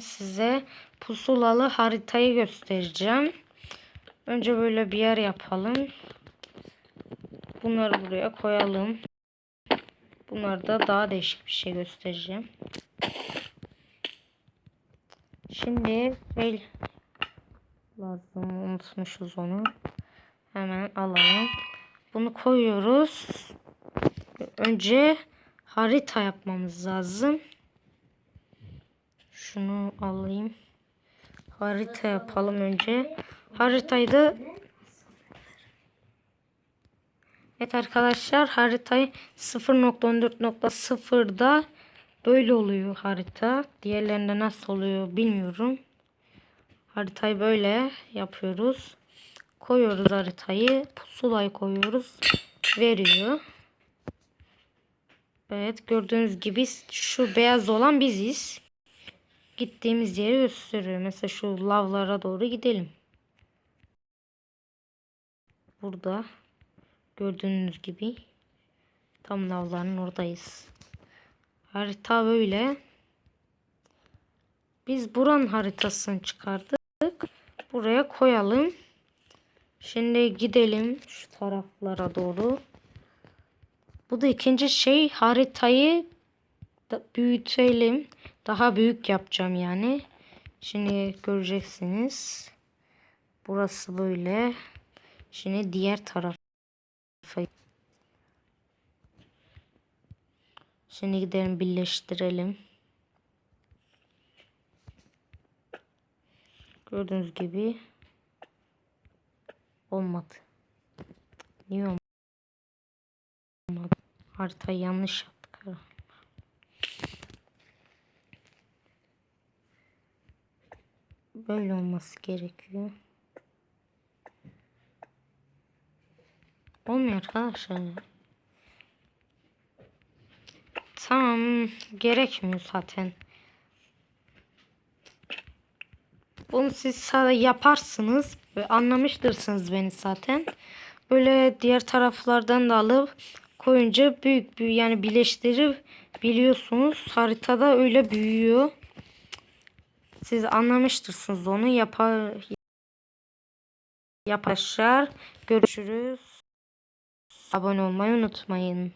size pusulalı haritayı göstereceğim. Önce böyle bir yer yapalım. Bunları buraya koyalım. Bunları da daha değişik bir şey göstereceğim. Şimdi şey lazım unutmuşuz onu. Hemen alalım. Bunu koyuyoruz. Önce harita yapmamız lazım. Şunu alayım. Harita yapalım önce. Haritayı da Evet arkadaşlar haritayı 0.14.0'da böyle oluyor harita. Diğerlerinde nasıl oluyor bilmiyorum. Haritayı böyle yapıyoruz. Koyuyoruz haritayı. Pusulayı koyuyoruz. Veriyor. Evet gördüğünüz gibi şu beyaz olan biziz. Gittiğimiz yeri gösteriyor. Mesela şu lavlara doğru gidelim. Burada gördüğünüz gibi tam lavların oradayız. Harita böyle. Biz buranın haritasını çıkardık. Buraya koyalım. Şimdi gidelim şu taraflara doğru. Bu da ikinci şey haritayı büyütelim. Daha büyük yapacağım yani. Şimdi göreceksiniz. Burası böyle. Şimdi diğer taraf. Şimdi gidelim birleştirelim. Gördüğünüz gibi olmadı. Niye olmadı? Haritayı yanlış yaptık. Böyle olması gerekiyor. Olmuyor arkadaşlar. Tamam gerekmiyor zaten. Bunu siz sadece yaparsınız anlamıştırsınız beni zaten. Böyle diğer taraflardan da alıp koyunca büyük bir yani birleştirip biliyorsunuz haritada öyle büyüyor. Siz anlamıştırsınız onu yapar yapar. Görüşürüz. Abone olmayı unutmayın.